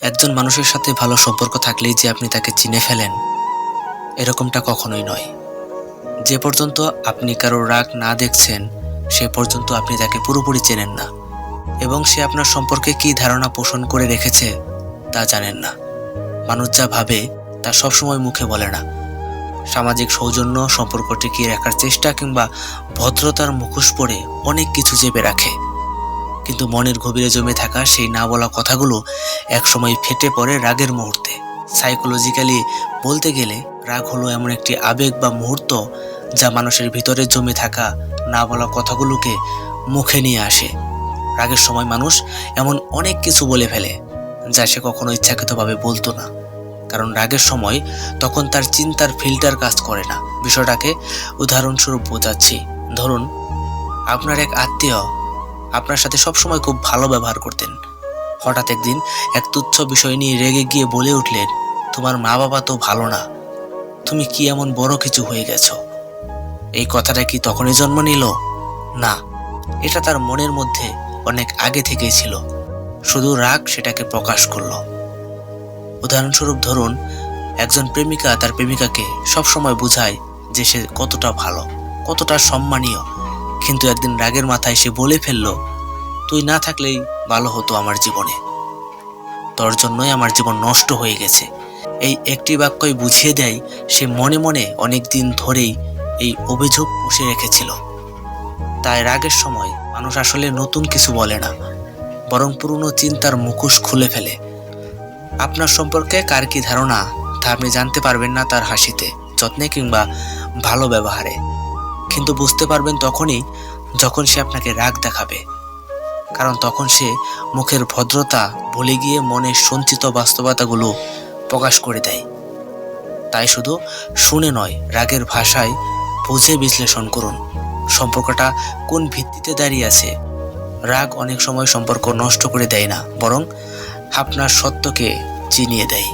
একজন মানুষের সাথে ভালো সম্পর্ক থাকলেই যে আপনি তাকে চিনে ফেলেন, এরকমটা কখনোই নয়। যে পর্যন্ত আপনি কারও রাগ না দেখছেন, সে পর্যন্ত আপনি তাকে পুরোপুরি চেনেন না। এবং সে আপনার সম্পর্কে কী ধারণা পোষণ করে রেখেছে, তা জানেন না। মানুষ যা ভাবে, তা সবসময় মুখে বলে না। সামাজিক সৌজন্য সম্পর্ক টিকিয়ে রাখার চেষ্টা কিংবা ভদ্রতার মুখোশ পরে অনেক কিছু চেপে রাখে। কিন্তু মনের গভীরে জমে থাকা সেই না বলা কথাগুলো একসময় ফেটে পড়ে রাগের মুহূর্তে। সাইকোলজিক্যালি বলতে গেলে, রাগ হলো এমন একটি আবেগ বা মুহূর্ত যা মানুষের ভিতরে জমে থাকা না বলা কথাগুলোকে মুখে নিয়ে আসে। রাগের সময় মানুষ এমন অনেক কিছু বলে ফেলে যা সে কখনো ইচ্ছাকৃতভাবে বলতো না। কারণ রাগের সময় তখন তার চিন্তার ফিল্টার কাজ করে না। বিষয়টাকে উদাহরণস্বরূপ বোঝাচ্ছি। ধরুন, আপনার এক আত্মীয় আপনার সাথে সবসময় খুব ভালো ব্যবহার করতেন। হঠাৎ একদিন এক তুচ্ছ বিষয় নিয়ে রেগে গিয়ে বলে উঠলেন, তোমার মা বাবা তো ভালো না। তুমি কি এমন বড় কিছু হয়ে গেছো? এই কথাটা কি তখনই জন্ম নিল? না, এটা তার মনের মধ্যে অনেক আগে থেকেই ছিল। শুধু রাগ সেটাকে প্রকাশ করল। উদাহরণস্বরূপ ধরুন, একজন প্রেমিকা তার প্রেমিকাকে সবসময় বোঝায় যে সে কতটা ভালো, কতটা সম্মানীয়। কিন্তু একদিন রাগের মাথায় সে বলে ফেলল, তুই না থাকলেই ভালো হতো আমার জীবনে। তোর জন্যই আমার জীবন নষ্ট হয়ে গেছে। এই একটি বাক্যই বুঝিয়ে দেয়, সে মনে মনে অনেক দিন ধরেই এই অভিযোগ পুষে রেখেছিল। তাই রাগের সময় মানুষ আসলে নতুন কিছু বলে না, বরং পুরনো চিন্তার মুখোশ খুলে ফেলে। আপনার সম্পর্কে কার কি ধারণা তা আপনি জানতে পারবেন না তার হাসিতে, যত্নে কিংবা ভালো ব্যবহারে। কিন্তু বুঝতে পারবেন তখনই যখন সে আপনাকে রাগ দেখাবে। কারণ তখন সে মুখের ভদ্রতা ভুলে গিয়ে মনের সঞ্চিত বাস্তবতাগুলো প্রকাশ করে দেয়। তাই শুধু শুনে নয়, রাগের ভাষায় বুঝে বিশ্লেষণ করুন, সম্পর্কটা কোন ভিত্তিতে দাঁড়িয়ে আছে। রাগ অনেক সময় সম্পর্ক নষ্ট করে দেয় না, বরং আপনার সত্যকে চিনিয়ে দেয়।